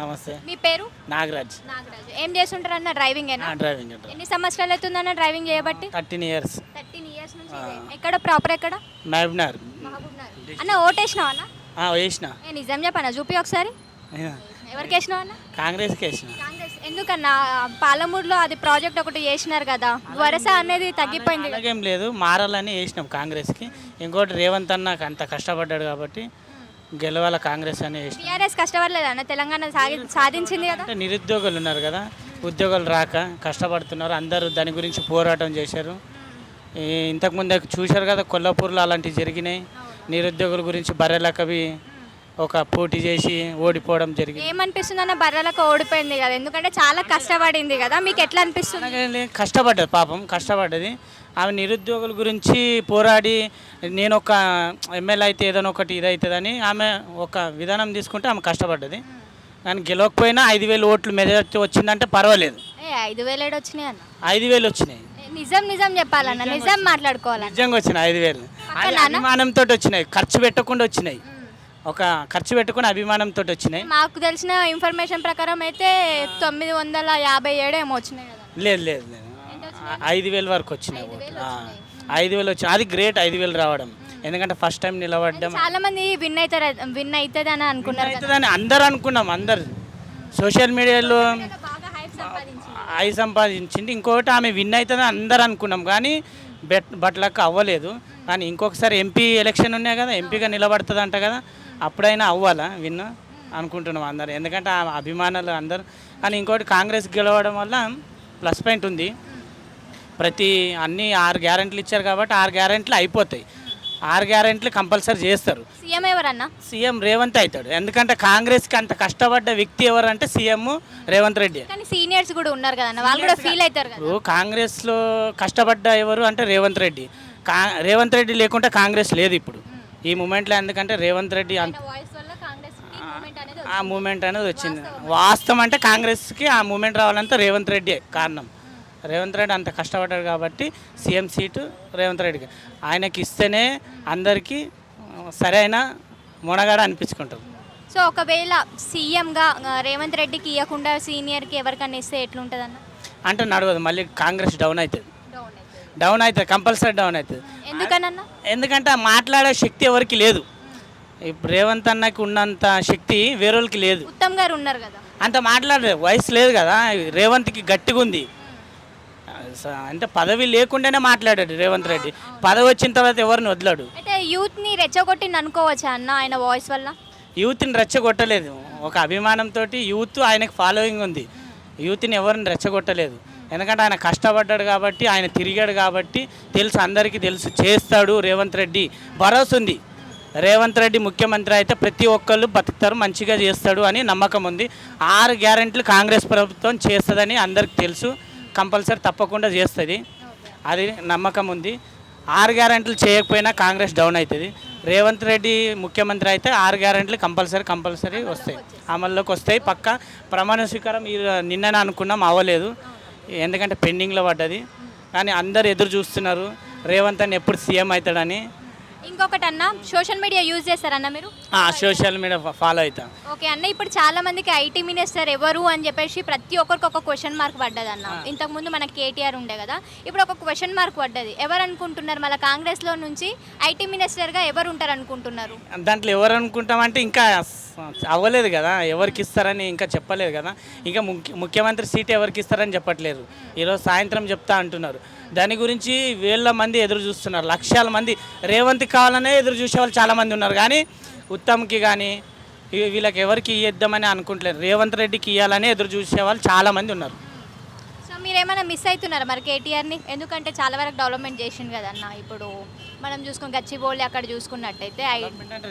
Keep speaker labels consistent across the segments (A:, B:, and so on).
A: నమస్తే.
B: మీ పేరు?
A: నాగరాజ్.
B: నాగరాజు. ఏం చేస్తుంటారు అన్న డ్రైవింగ్
A: నా డ్రైవింగ్.
B: ఎన్ని సంవత్సరాలు అవుతుందన్న డ్రైవింగ్ చేయబట్టి?
A: Thirteen years.
B: థర్టీన్ ఇయర్స్ నుంచి. ఎక్కడ? ప్రాపర్ ఎక్కడ?
A: మహబూబ్నగర్.
B: అన్న ఓటేసినావు అన్న?
A: వేసిన
B: ఏ నిజం చెప్పన్న చూపి ఒకసారి. ఎవరికి వేసినావు అన్న?
A: కాంగ్రెస్కి వేసిన.
B: కాంగ్రెస్. ఎందుకన్నా? పాలమూరులో అది ప్రాజెక్ట్ ఒకటి చేసినారు కదా. వరస అనేది తగ్గిపోయింది.
A: అలాగేం లేదు. మారాలని వేసినాం కాంగ్రెస్కి. ఇంకోటి రేవంత్ అన్న అంత కష్టపడ్డాడు కాబట్టి గెలవాల కాంగ్రెస్ అని
B: టీఆర్ఎస్ కష్టపడలేదు అన్న తెలంగాణ సాధించింది కదా.
A: నిరుద్యోగులు ఉన్నారు కదా ఉద్యోగాలు రాక కష్టపడుతున్నారు అందరూ దాని గురించి పోరాటం చేశారు. ఇంతకుముందు చూశారు కదా కొల్లాపూర్లో అలాంటివి జరిగినాయి. నిరుద్యోగుల గురించి బర్రెలకవి ఒక పోటీ చేసి ఓడిపోవడం జరిగింది.
B: ఏమనిపిస్తుంది అన్న బర్రెలకు ఓడిపోయింది కదా ఎందుకంటే చాలా కష్టపడింది కదా మీకు ఎట్లా అనిపిస్తుంది?
A: అలాగే కష్టపడ్డది పాపం కష్టపడ్డది. ఆమె నిరుద్యోగుల గురించి పోరాడి నేను ఒక ఎమ్మెల్యే అయితే ఏదైనా ఒకటి ఇదవుతుందని ఆమె ఒక విధానం తీసుకుంటే ఆమె కష్టపడ్డది. కానీ గెలవకపోయినా ఐదు వేలు ఓట్లు మెజార్టీ వచ్చిందంటే పర్వాలేదు.
B: ఏ ఐదు వేలు ఏడు వచ్చినాయి అన్న?
A: ఐదు వేలు వచ్చినాయి.
B: ఏ, నిజం నిజం చెప్పాలన్న నిజం మాట్లాడుకోవాలన్న.
A: నిజంగా వచ్చినాయి ఐదు వేలు. అది? అభిమానంతో వచ్చినాయి ఖర్చు పెట్టకుండా వచ్చినాయి. ఒక ఖర్చు పెట్టుకుని అభిమానంతో వచ్చినాయి.
B: మాకు తెలిసిన ఇన్ఫర్మేషన్ ప్రకారం అయితే తొమ్మిది వందల యాభై ఏడు ఏమో వచ్చినాయి కదా.
A: లేదు లేదు లేదు. ఐదు వేలు వరకు వచ్చినాయి ఓట్లు. ఐదు వేలు వచ్చి అది గ్రేట్ ఐదు వేలు రావడం. ఎందుకంటే ఫస్ట్ టైం నిలబడ్డం
B: చాలా మంది విన్ అవుతారు విన్ అవుతుంది అని అనుకున్నారు కదా.
A: అవుతుందని అందరు అనుకున్నాం అందరు. సోషల్ మీడియాలో
B: బాగా హైప్ సంపాదించి
A: ఐ సంపాదించింది. ఇంకొకటి ఆమె విన్ అవుతుందని అందరు అనుకున్నాం కానీ బెట్ బట్లకు అవ్వలేదు. కానీ ఇంకొకసారి ఎంపీ ఎలక్షన్ ఉన్నాయి కదా ఎంపీగా నిలబడుతుంది అంట కదా. అప్పుడైనా అవ్వాలా? విన్ అనుకుంటున్నాం అందరు. ఎందుకంటే ఆ అభిమానులు అందరు. కానీ ఇంకోటి కాంగ్రెస్ గెలవడం వల్ల ప్లస్ పాయింట్ ఉంది. ప్రతి అన్ని ఆరు గ్యారెంట్లు ఇచ్చారు కాబట్టి ఆరు గ్యారెంట్లు అయిపోతాయి. ఆరు గ్యారెంట్లు కంపల్సరీ చేస్తారు.
B: సీఎం ఎవరన్నా?
A: సీఎం రేవంత్ అవుతాడు. ఎందుకంటే కాంగ్రెస్కి అంత కష్టపడ్డ వ్యక్తి ఎవరంటే సీఎం రేవంత్ రెడ్డి.
B: కానీ సీనియర్స్ కూడా ఉన్నారు కదన్న. వాళ్ళు కూడా ఫీల్ అవుతారు కదా.
A: ఇప్పుడు కాంగ్రెస్లో కష్టపడ్డ ఎవరు అంటే రేవంత్ రెడ్డి. కా రేవంత్ రెడ్డి లేకుంటే కాంగ్రెస్ లేదు ఇప్పుడు. ఈ మూమెంట్లో ఎందుకంటే రేవంత్ రెడ్డి అంత ఆ మూమెంట్ అనేది వచ్చింది. వాస్తవం అంటే కాంగ్రెస్కి ఆ మూమెంట్ రావాలంటే రేవంత్ రెడ్డి కారణం. రేవంత్ రెడ్డి అంత కష్టపడ్డాడు కాబట్టి సీఎం సీటు రేవంత్ రెడ్డికి. ఆయనకి ఇస్తేనే అందరికీ సరైన మునగాడ అనిపించుకుంటారు
B: సో ఒకవేళ సీఎంగా రేవంత్ రెడ్డికి ఇవ్వకుండా సీనియర్కి ఎవరికన్నా ఇస్తే ఎట్లుంటుందన్న?
A: అంటే నడవదు మళ్ళీ కాంగ్రెస్ డౌన్ అవుతుంది.
B: డౌన్ అవుతుంది
A: కంపల్సరీ డౌన్ అవుతుంది.
B: ఎందుకనన్నా?
A: ఎందుకంటే మాట్లాడే శక్తి ఎవరికి లేదు. ఇప్పుడు రేవంత్ అన్నకి ఉన్నంత శక్తి వేరేళ్ళకి లేదు.
B: ఉత్తమ్ గారు ఉన్నారు కదా.
A: అంత మాట్లాడరు వయసు లేదు కదా రేవంత్కి గట్టిగా ఉంది. అంటే పదవి లేకుండానే మాట్లాడాడు రేవంత్ రెడ్డి. పదవి వచ్చిన తర్వాత ఎవరిని వదలాడు?
B: అయితే యూత్ని రెచ్చగొట్టింది అనుకోవచ్చా అన్న ఆయన వాయిస్ వల్ల?
A: యూత్ని రెచ్చగొట్టలేదు. ఒక అభిమానంతో యూత్ ఆయనకు ఫాలోయింగ్ ఉంది. యూత్ని ఎవరిని రెచ్చగొట్టలేదు. ఎందుకంటే ఆయన కష్టపడ్డాడు కాబట్టి ఆయన తిరిగాడు కాబట్టి తెలుసు అందరికీ తెలుసు. చేస్తాడు రేవంత్ రెడ్డి. భరోసా ఉంది. రేవంత్ రెడ్డి ముఖ్యమంత్రి అయితే ప్రతి ఒక్కళ్ళు బతుకుతారు మంచిగా చేస్తాడు అని నమ్మకం ఉంది. ఆరు గ్యారెంట్లు కాంగ్రెస్ ప్రభుత్వం చేస్తుందని అందరికి తెలుసు. కంపల్సరీ తప్పకుండా చేస్తుంది. అది నమ్మకం ఉంది. ఆరు గ్యారెంట్లు చేయకపోయినా కాంగ్రెస్ డౌన్ అవుతుంది. రేవంత్ రెడ్డి ముఖ్యమంత్రి అయితే ఆరు గ్యారెంట్లు కంపల్సరీ కంపల్సరీ వస్తాయి. అమల్లోకి వస్తాయి. పక్క ప్రమాణ స్వీకారం నిన్ననే అనుకున్నాం అవ్వలేదు. ఎందుకంటే పెండింగ్లో పడ్డది. కానీ అందరు ఎదురు చూస్తున్నారు. రేవంత్ అని ఎప్పుడు సీఎం అవుతాడని.
B: ఇంకొకటి అన్న సోషల్ మీడియా యూజ్ చేస్తారన్న మీరు?
A: సోషల్ మీడియా ఫాలో అవుతాం.
B: ఓకే అన్న ఇప్పుడు చాలా మందికి ఐటీ మినిస్టర్ ఎవరు అని చెప్పేసి ప్రతి ఒక్కరికి ఒక క్వశ్చన్ మార్క్ పడ్డది అన్న ఇంతకు ముందు మనకి కేటీఆర్ ఉండే కదా ఇప్పుడు ఒక క్వశ్చన్ మార్క్ పడ్డది. ఎవరు అనుకుంటున్నారు? మళ్ళీ కాంగ్రెస్లో నుంచి ఐటీ మినిస్టర్గా ఎవరు ఉంటారు అనుకుంటున్నారు
A: దాంట్లో ఎవరు అనుకుంటామంటే ఇంకా అవ్వలేదు కదా ఎవరికి ఇస్తారని ఇంకా చెప్పలేదు కదా. ఇంకా ముఖ్య ముఖ్యమంత్రి సీట్ ఎవరికి ఇస్తారని చెప్పట్లేదు. ఈరోజు సాయంత్రం చెప్తా అంటున్నారు. దాని గురించి వేల మంది ఎదురు చూస్తున్నారు. లక్షల మంది రేవంత్కి కావాలనే ఎదురు చూసే వాళ్ళు చాలామంది ఉన్నారు. కానీ ఉత్తమ్కి కానీ వీళ్ళకి ఎవరికి ఇద్దామని అనుకుంటలేరు రేవంత్ రెడ్డికి ఇవ్వాలని ఎదురు చూసే వాళ్ళు చాలామంది ఉన్నారు.
B: సో మీరు ఏమైనా మిస్ అవుతున్నారా మరి కేటీఆర్ని? ఎందుకంటే చాలా వరకు డెవలప్మెంట్ చేసిండు కదన్న ఇప్పుడు మనం చూసుకుని గచ్చిబౌలి అక్కడ చూసుకున్నట్టయితే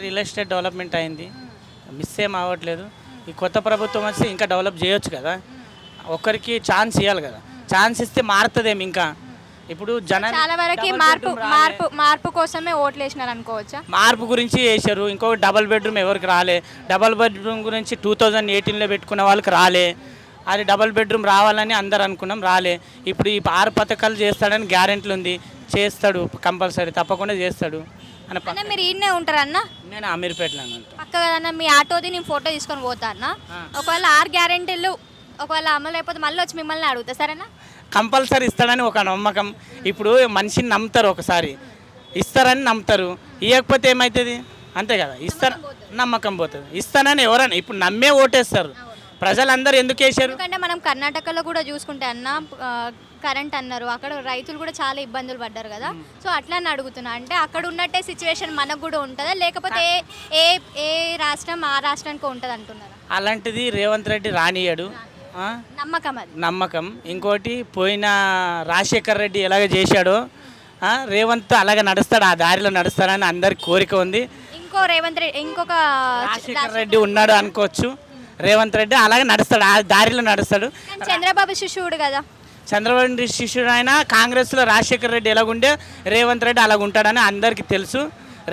A: రియల్ ఎస్టేట్ డెవలప్మెంట్ అయింది. మిస్ ఏం అవ్వట్లేదు. ఈ కొత్త ప్రభుత్వం వస్తే ఇంకా డెవలప్ చేయొచ్చు కదా. ఒక్కరికి ఛాన్స్ ఇవ్వాలి కదా. ఛాన్స్ ఇస్తే మారుతుందేమి ఇంకా. ఇప్పుడు జన
B: చాలా వరకు మార్పు మార్పు మార్పు కోసమే ఓట్లు వేసినారు అనుకోవచ్చా?
A: మార్పు గురించి వేశారు. ఇంకో డబల్ బెడ్రూమ్ ఎవరికి రాలే. డబల్ బెడ్రూమ్ గురించి టూ థౌజండ్ ఎయిటీన్లో పెట్టుకున్న వాళ్ళకి రాలే. అది డబల్ బెడ్రూమ్ రావాలని అందరు అనుకున్నాం రాలే. ఇప్పుడు ఈ ఆరు పథకాలు చేస్తాడని గ్యారెంటీ ఉంది. చేస్తాడు కంపల్సరీ తప్పకుండా చేస్తాడు.
B: అన్న మీరు ఈయనే ఉంటారా అన్న?
A: నేను అమీర్పేటలో ఉంటాను
B: పక్క కదన్న మీ ఆటోది నేను ఫోటో తీసుకొని పోతా అన్న. ఒకవేళ ఆరు గ్యారెంటీలు ఒకవేళ అమలు అయిపోతే మళ్ళీ వచ్చి మిమ్మల్ని అడుగుతా సరేనా?
A: కంపల్సరీ ఇస్తాడని ఒక నమ్మకం. ఇప్పుడు మనిషిని నమ్ముతారు ఒకసారి. ఇస్తారని నమ్ముతారు. ఇవ్వకపోతే ఏమవుతుంది అంతే కదా. ఇస్తారు నమ్మకం పోతుంది. ఇస్తానని ఎవరైనా ఇప్పుడు నమ్మే ఓటేస్తారు. ప్రజలందరూ ఎందుకు వేసారు?
B: ఎందుకంటే మనం కర్ణాటకలో కూడా చూసుకుంటే అన్న కరెంట్ అన్నారు. అక్కడ రైతులు కూడా చాలా ఇబ్బందులు పడ్డారు కదా. సో అట్లా అని అడుగుతున్నా. అంటే అక్కడ ఉన్నట్టే సిచ్యువేషన్ మనకు కూడా ఉంటుందా? లేకపోతే ఏ ఏ రాష్ట్రం ఆ రాష్ట్రానికి ఉంటుంది అంటున్నారా?
A: అలాంటిది రేవంత్ రెడ్డి రానియడు?
B: నమ్మకం అది.
A: నమ్మకం. ఇంకోటి పోయిన రాజశేఖర్ రెడ్డి ఎలాగ చేశాడో రేవంత్ అలాగే నడుస్తాడు? ఆ దారిలో నడుస్తాడని అందరికి కోరిక ఉంది.
B: ఇంకో రేవంత్ రెడ్డి ఇంకొక
A: రాజశేఖర్ రెడ్డి ఉన్నాడు అనుకోవచ్చు. రేవంత్ రెడ్డి అలాగే నడుస్తాడు. ఆ దారిలో నడుస్తాడు.
B: చంద్రబాబు శిష్యుడు కదా.
A: చంద్రబాబు శిష్యుడు అయినా కాంగ్రెస్లో రాజశేఖర్ రెడ్డి ఎలాగుండే రేవంత్ రెడ్డి అలాగ ఉంటాడని అందరికీ తెలుసు.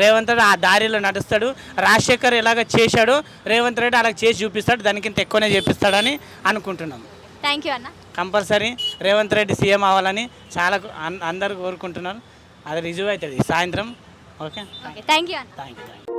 A: రేవంత్ రెడ్డి ఆ దారిలో నడుస్తాడు. రాజశేఖర్ ఎలాగ చేశాడో రేవంత్ రెడ్డి అలాగ చేసి చూపిస్తాడు. దానికింత ఎక్కువనే చేపిస్తాడని అనుకుంటున్నాం.
B: థ్యాంక్ యూ అన్న.
A: కంపల్సరీ రేవంత్ రెడ్డి సీఎం అవ్వాలని చాలా అందరూ కోరుకుంటున్నారు. అది రిజువ్ అవుతుంది సాయంత్రం. Okay? Thank you thank you